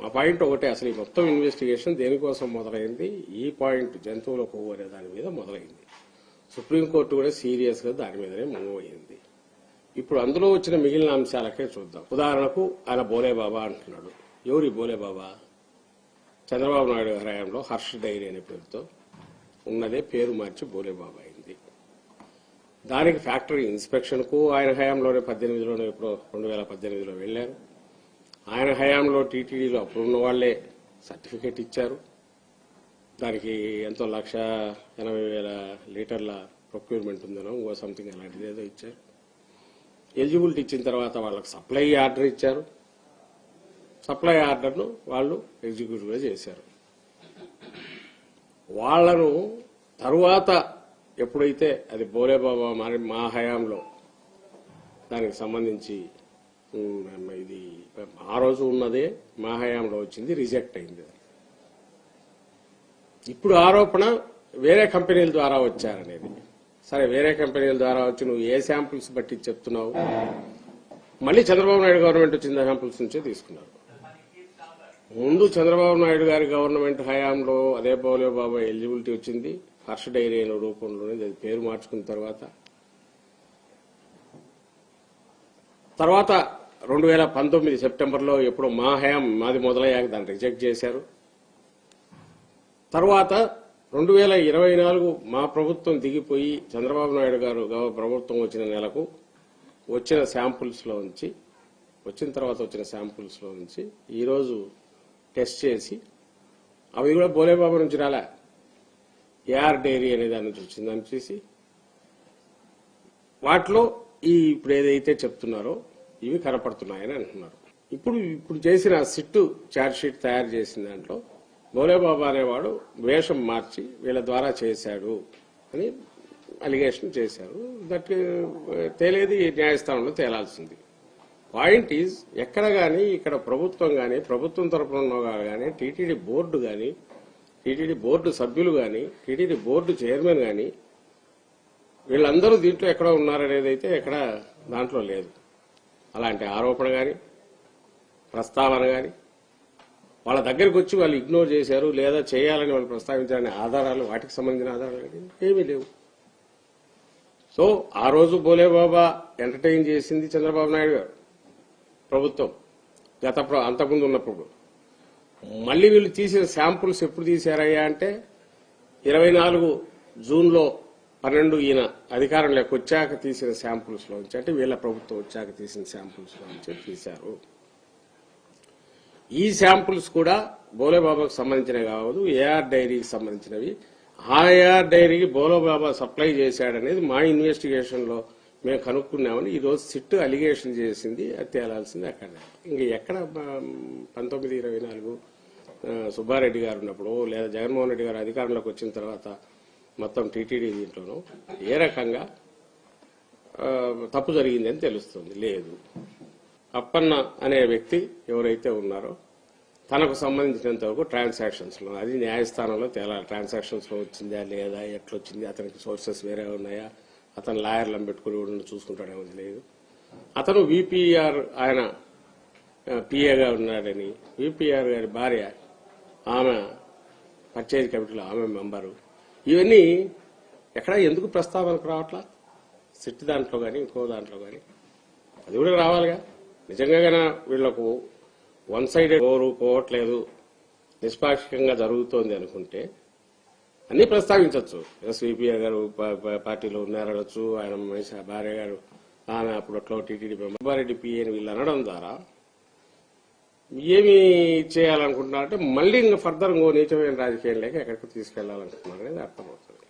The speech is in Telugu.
మా పాయింట్ ఒకటే అసలు ఈ మొత్తం ఇన్వెస్టిగేషన్ దేనికోసం మొదలైంది? ఈ పాయింట్ జంతువుల కొవ్వు అనే దాని మీద మొదలైంది. సుప్రీంకోర్టు కూడా సీరియస్గా దాని మీదనే మూవ్ అయింది ఇప్పుడు అందులో వచ్చిన మిగిలిన అంశాలకే చూద్దాం. ఉదాహరణకు ఆయన బోలేబాబా అంటున్నాడు. ఎవరి బోలేబాబా? చంద్రబాబు నాయుడు హయాంలో హర్ష్ డైరీ అనే పేరుతో ఉన్నదే పేరు మార్చి బోలేబాబా అయింది. దానికి ఫ్యాక్టరీ ఇన్స్పెక్షన్కు ఆయన హయాంలోనే పద్దెనిమిదిలోనే ఇప్పుడు రెండు వేల పద్దెనిమిదిలో వెళ్ళారు ఆయన హయాంలో టీటీడీలో అప్పుడు ఉన్న వాళ్ళే సర్టిఫికేట్ ఇచ్చారు. దానికి ఎంతో లక్ష ఎనభై వేల లీటర్ల ప్రొక్యూర్మెంట్ ఉందనో ఇంకో సంథింగ్ అలాంటిది ఏదో ఇచ్చారు. ఎలిజిబిలిటీ ఇచ్చిన తర్వాత వాళ్ళకి సప్లై ఆర్డర్ ఇచ్చారు. సప్లై ఆర్డర్ను వాళ్ళు ఎగ్జిక్యూటివ్గా చేశారు. వాళ్ళను తరువాత ఎప్పుడైతే అది బోరేబాబా మరి మా హయాంలో దానికి సంబంధించి రోజు ఉన్నదే మా హయాంలో వచ్చింది రిజెక్ట్ అయింది ఇప్పుడు ఆరోపణ వేరే కంపెనీల ద్వారా వచ్చారనేది. సరే వేరే కంపెనీల ద్వారా వచ్చి నువ్వు ఏ శాంపుల్స్ బట్టి చెప్తున్నావు? మళ్ళీ చంద్రబాబు నాయుడు గవర్నమెంట్ వచ్చిన శాంపుల్స్ నుంచే తీసుకున్నారు. ముందు చంద్రబాబు నాయుడు గారి గవర్నమెంట్ హయాంలో అదే బౌలే బాబా ఎలిజిబిలిటీ వచ్చింది. హర్ష డైరీ అనే రూపంలోనే అది పేరు మార్చుకున్న తర్వాత. తర్వాత రెండు వేల పంతొమ్మిది సెప్టెంబర్లో ఎప్పుడో మా హయాం మాది మొదలయ్యాక దాన్ని రిజెక్ట్ చేశారు. తర్వాత రెండు వేల ఇరవై నాలుగు మా ప్రభుత్వం దిగిపోయి చంద్రబాబు నాయుడు గారు ప్రభుత్వం వచ్చిన నెలకు వచ్చిన శాంపుల్స్లో ఉంచి వచ్చిన తర్వాత వచ్చిన శాంపుల్స్లో ఉంచి నుంచి ఈరోజు టెస్ట్ చేసి అవి కూడా బోలేబాబా నుంచి రాలే. ఏఆర్ డైరీ అనే దాని నుంచి వచ్చిందని చూసి వాటిలో ఈ ఇప్పుడు ఏదైతే చెప్తున్నారో ఇవి కనపడుతున్నాయని అంటున్నారు. ఇప్పుడు ఇప్పుడు చేసిన సిట్టు చార్జ్షీట్ తయారు చేసిన దాంట్లో బోలేబాబా అనేవాడు వేషం మార్చి వీళ్ళ ద్వారా చేశాడు అని అలిగేషన్ చేశారు. దట్ తేలేది న్యాయస్థానంలో తేలాల్సింది. పాయింట్ ఈజ్ ఎక్కడ గాని ఇక్కడ ప్రభుత్వం గాని ప్రభుత్వం తరపున ఉన్న వాళ్ళు టీటీడీ బోర్డు గాని టీటీడీ బోర్డు సభ్యులు గాని టీటీడీ బోర్డు చైర్మన్ గాని వీళ్ళందరూ దీంట్లో ఎక్కడో ఉన్నారనేది అయితే ఎక్కడ దాంట్లో లేదు. అలాంటి ఆరోపణ గాని ప్రస్తావన గాని వాళ్ళ దగ్గరికి వచ్చి వాళ్ళు ఇగ్నోర్ చేశారు లేదా చేయాలని వాళ్ళు ప్రస్తావించారనే ఆధారాలు వాటికి సంబంధించిన ఆధారాలు ఏమీ లేవు. సో ఆ రోజు బోలేబాబా ఎంటర్టైన్ చేసింది చంద్రబాబు నాయుడు గారు ప్రభుత్వం గత ప్ర- అంతకుముందు ఉన్నప్పుడు. మళ్ళీ వీళ్ళు తీసిన శాంపుల్స్ ఎప్పుడు తీశారయ్యా అంటే ఇరవై నాలుగు జూన్లో పన్నెండు ఈయన అధికారంలోకి వచ్చాక తీసిన శాంపుల్స్ లోంచి అంటే వీళ్ళ ప్రభుత్వం వచ్చాక తీసిన శాంపుల్స్ లోంచి తీశారు. ఈ శాంపుల్స్ కూడా బోలేబాబాకు సంబంధించినవి కావదు ఏఆర్ డైరీకి సంబంధించినవి. ఆ ఏఆర్ డైరీకి బోలేబాబా సప్లై చేశాడనేది మా ఇన్వెస్టిగేషన్లో మేము కనుక్కున్నామని ఈరోజు సిట్ అలిగేషన్ చేసింది అది తేలాల్సింది అక్కడ. ఇంక ఎక్కడ పంతొమ్మిది ఇరవై నాలుగు సుబ్బారెడ్డి గారు ఉన్నప్పుడు లేదా జగన్మోహన్ రెడ్డి గారు అధికారంలోకి వచ్చిన తర్వాత మొత్తం టీటీడీ దీంట్లోనూ ఏ రకంగా తప్పు జరిగిందని తెలుస్తుంది. లేదు. అప్పన్న అనే వ్యక్తి ఎవరైతే ఉన్నారో తనకు సంబంధించినంత వరకు ట్రాన్సాక్షన్స్లో అది న్యాయస్థానంలో తేలాలి ట్రాన్సాక్షన్స్లో వచ్చిందా లేదా ఎట్లొచ్చింది అతనికి సోర్సెస్ వేరే ఉన్నాయా అతను లాయర్లను పెట్టుకుని ఉండి చూసుకుంటాడేమో లేదు అతను విపిఆర్ ఆయన పిఏగా ఉన్నాడని విపిఆర్ గారి భార్య ఆమె పర్చేజ్ కమిటీలో ఆమె మెంబరు ఇవన్నీ ఎక్కడ ఎందుకు ప్రస్తావనకు రావట్లా? సిట్ దాంట్లో కానీ ఇంకో దాంట్లో కానీ అది కూడా రావాలిగా. నిజంగా వీళ్ళకు వన్ సైడ్ ఓరు పోవట్లేదు. నిష్పాక్షికంగా జరుగుతోంది అనుకుంటే అన్ని ప్రస్తావించవచ్చు ఎస్వీపీఆర్ గారు పార్టీలో ఉన్నారనొచ్చు. ఆయన మనిషి భార్య గారు ఆమె అట్లా టీటీడీ రెడ్డి పిఏని వీళ్ళు అనడం ద్వారా ఏమి చేయాలనుకుంటున్నారంటే మళ్ళీ ఇంకా ఫర్దర్ ఇంకో నీచమైన రాజకీయం లేక ఎక్కడికి తీసుకెళ్ళాలనుకుంటున్నారు అనేది అర్థమవుతుంది.